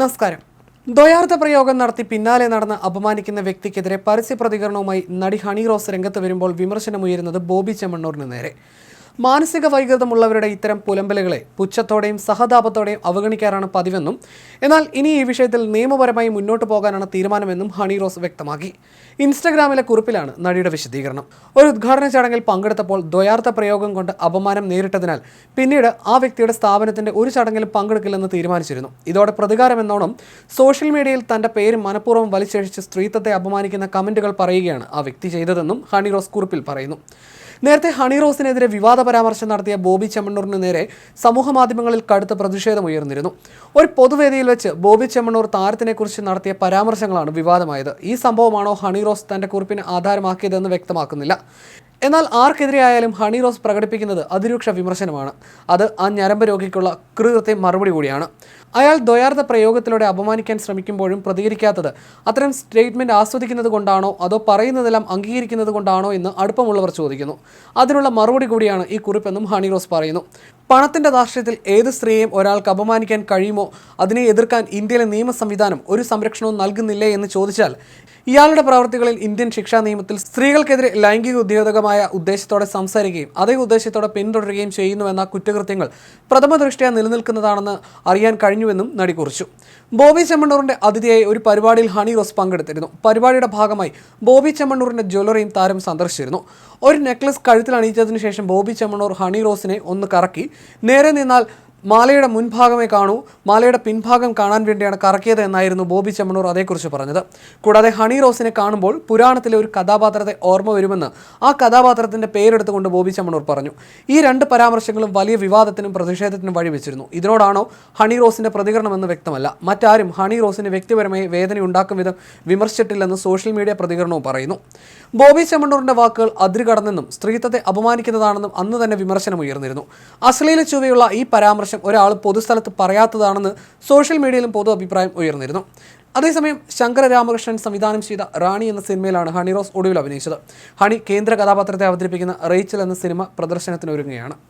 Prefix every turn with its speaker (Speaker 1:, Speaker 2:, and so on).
Speaker 1: നമസ്കാരം. ദ്വയാർത്ഥ പ്രയോഗം നടത്തി പിന്നാലെ നടന്ന് അപമാനിക്കുന്ന വ്യക്തിക്കെതിരെ പരസ്യ പ്രതികരണവുമായി നടി ഹണി റോസ് രംഗത്ത് വരുമ്പോൾ വിമർശനമുയരുന്നത് ബോബി ചെമ്മണ്ണൂരിന് നേരെ. മാനസിക വൈകൃതമുള്ളവരുടെ ഇത്തരം പുലമ്പലുകളെ പുച്ഛത്തോടെയും സഹതാപത്തോടെയും അവഗണിക്കാറാണ് പതിവെന്നും എന്നാൽ ഇനി ഈ വിഷയത്തിൽ നിയമപരമായി മുന്നോട്ട് പോകാനാണ് തീരുമാനമെന്നും ഹണി റോസ് വ്യക്തമാക്കി. ഇൻസ്റ്റഗ്രാമിലെ കുറിപ്പിലാണ് നടിയുടെ വിശദീകരണം. ഒരു ഉദ്ഘാടന ചടങ്ങിൽ പങ്കെടുത്തപ്പോൾ ദ്വയാർത്ഥ പ്രയോഗം കൊണ്ട് അപമാനം നേരിട്ടതിനാൽ പിന്നീട് ആ വ്യക്തിയുടെ സ്ഥാപനത്തിന്റെ ഒരു ചടങ്ങിലും പങ്കെടുക്കില്ലെന്ന് തീരുമാനിച്ചിരുന്നു. ഇതോടെ പ്രതികാരമെന്നോണം സോഷ്യൽ മീഡിയയിൽ തന്റെ പേര് മനഃപൂർവം വലിച്ചഴിച്ച് സ്ത്രീത്വത്തെ അപമാനിക്കുന്ന കമന്റുകൾ പറയുകയാണ് ആ വ്യക്തി ചെയ്തതെന്നും ഹണി റോസ് കുറിപ്പിൽ പറയുന്നു. നേരത്തെ ഹണി റോസിനെതിരെ വിവാദ പരാമർശം നടത്തിയ ബോബി ചെമ്മണ്ണൂറിന് നേരെ സമൂഹ മാധ്യമങ്ങളിൽ കടുത്ത പ്രതിഷേധം ഉയർന്നിരുന്നു. ഒരു പൊതുവേദിയിൽ വെച്ച് ബോബി ചെമ്മണ്ണൂർ താരത്തിനെക്കുറിച്ച് നടത്തിയ പരാമർശങ്ങളാണ് വിവാദമായത്. ഈ സംഭവമാണോ ഹണി റോസ് തന്റെ കുറിപ്പിന് ആധാരമാക്കിയതെന്ന് വ്യക്തമാക്കുന്നില്ല. എന്നാൽ ആർക്കെതിരെയായാലും ഹണി റോസ് പ്രകടിപ്പിക്കുന്നത് അതിരൂക്ഷ വിമർശനമാണ്. അത് ആ ഞരമ്പ് രോഗിക്കുള്ള കൃത്യത്തെ മറുപടി കൂടിയാണ്. അയാൾ ദ്വയാർത്ഥ പ്രയോഗത്തിലൂടെ അപമാനിക്കാൻ ശ്രമിക്കുമ്പോഴും പ്രതികരിക്കാത്തത് അത്തരം സ്റ്റേറ്റ്മെന്റ് ആസ്വദിക്കുന്നത് കൊണ്ടാണോ അതോ പറയുന്നതെല്ലാം അംഗീകരിക്കുന്നത് കൊണ്ടാണോ എന്ന് അടുപ്പമുള്ളവർ ചോദിക്കുന്നു. അതിനുള്ള മറുപടി കൂടിയാണ് ഈ കുറിപ്പെന്നും ഹണി റോസ് പറയുന്നു. പണത്തിന്റെ ദാർഷ്ട്യത്തിൽ ഏത് സ്ത്രീയെയും ഒരാൾക്ക് അപമാനിക്കാൻ കഴിയുമോ? അതിനെ എതിർക്കാൻ ഇന്ത്യയിലെ നിയമ സംവിധാനം ഒരു സംരക്ഷണവും നൽകുന്നില്ലേ എന്ന് ചോദിച്ചാൽ ഇയാളുടെ പ്രവർത്തികളിൽ ഇന്ത്യൻ ശിക്ഷാ നിയമത്തിൽ സ്ത്രീകൾക്കെതിരെ ലൈംഗിക ഉദ്യോഗമായ ഉദ്ദേശത്തോടെ സംസാരിക്കുകയും അതേ ഉദ്ദേശത്തോടെ പിന്തുടരുകയും ചെയ്യുന്നുവെന്ന കുറ്റകൃത്യങ്ങൾ പ്രഥമ ദൃഷ്ടിയ നിലനിൽക്കുന്നതാണെന്ന് അറിയാൻ കഴിഞ്ഞുവെന്നും നടി കുറിച്ചു. ബോബി ചെമ്മണ്ണൂറിന്റെ അതിഥിയായി ഒരു പരിപാടിയിൽ ഹണി റോസ് പങ്കെടുത്തിരുന്നു. പരിപാടിയുടെ ഭാഗമായി ബോബി ചെമ്മണ്ണൂറിന്റെ ജ്വല്ലറിയും താരം സന്ദർശിച്ചിരുന്നു. ഒരു നെക്ലസ് കഴുത്തിൽ അണിയിച്ചതിനു ശേഷം ബോബി ചെമ്മണ്ണൂർ ഹണി റോസിനെ ഒന്ന് കറക്കി നേരെ നിന്നാൽ മാലയുടെ മുൻഭാഗമേ കാണൂ. മാലയുടെ പിൻഭാഗം കാണാൻ വേണ്ടിയാണ് കറക്കിയത് എന്നായിരുന്നു ബോബി ചെമ്മണൂർ അതേക്കുറിച്ച് പറഞ്ഞത്. കൂടാതെ ഹണി റോസിനെ കാണുമ്പോൾ പുരാണത്തിലെ ഒരു കഥാപാത്രത്തെ ഓർമ്മ വരുമെന്ന് ആ കഥാപാത്രത്തിന്റെ പേരെടുത്തുകൊണ്ട് ബോബി ചെമ്മണൂർ പറഞ്ഞു. ഈ രണ്ട് പരാമർശങ്ങളും വലിയ വിവാദത്തിനും പ്രതിഷേധത്തിനും വഴിവെച്ചിരുന്നു. ഇതിനോടാണോ ഹണി റോസിന്റെ പ്രതികരണമെന്ന് വ്യക്തമല്ല. മറ്റാരും ഹണി റോസിന് വ്യക്തിപരമായി വേദന ഉണ്ടാക്കും വിധം വിമർശിച്ചിട്ടില്ലെന്ന് സോഷ്യൽ മീഡിയ പ്രതികരണവും പറയുന്നു. ബോബി ചെമ്മണ്ണൂറിന്റെ വാക്കുകൾ അതിരുകടന്നെന്നും സ്ത്രീത്വത്തെ അപമാനിക്കുന്നതാണെന്നും അന്ന് തന്നെ വിമർശനം ഉയർന്നിരുന്നു അശ്ലീല ചുവയുള്ള ഈ പരാമർശം ഒരാൾ പൊതുസ്ഥലത്ത് പറയാത്തതാണെന്ന് സോഷ്യൽ മീഡിയയിലും പൊതു അഭിപ്രായം ഉയർന്നിരുന്നു. അതേസമയം ശങ്കര രാമകൃഷ്ണൻ സംവിധാനം ചെയ്ത റാണി എന്ന സിനിമയിലാണ് ഹണി റോസ് ഒടുവിൽ അഭിനയിച്ചത്. ഹണി കേന്ദ്ര കഥാപാത്രത്തെ അവതരിപ്പിക്കുന്ന റേച്ചൽ എന്ന സിനിമ പ്രദർശനത്തിന് ഒരുങ്ങുകയാണ്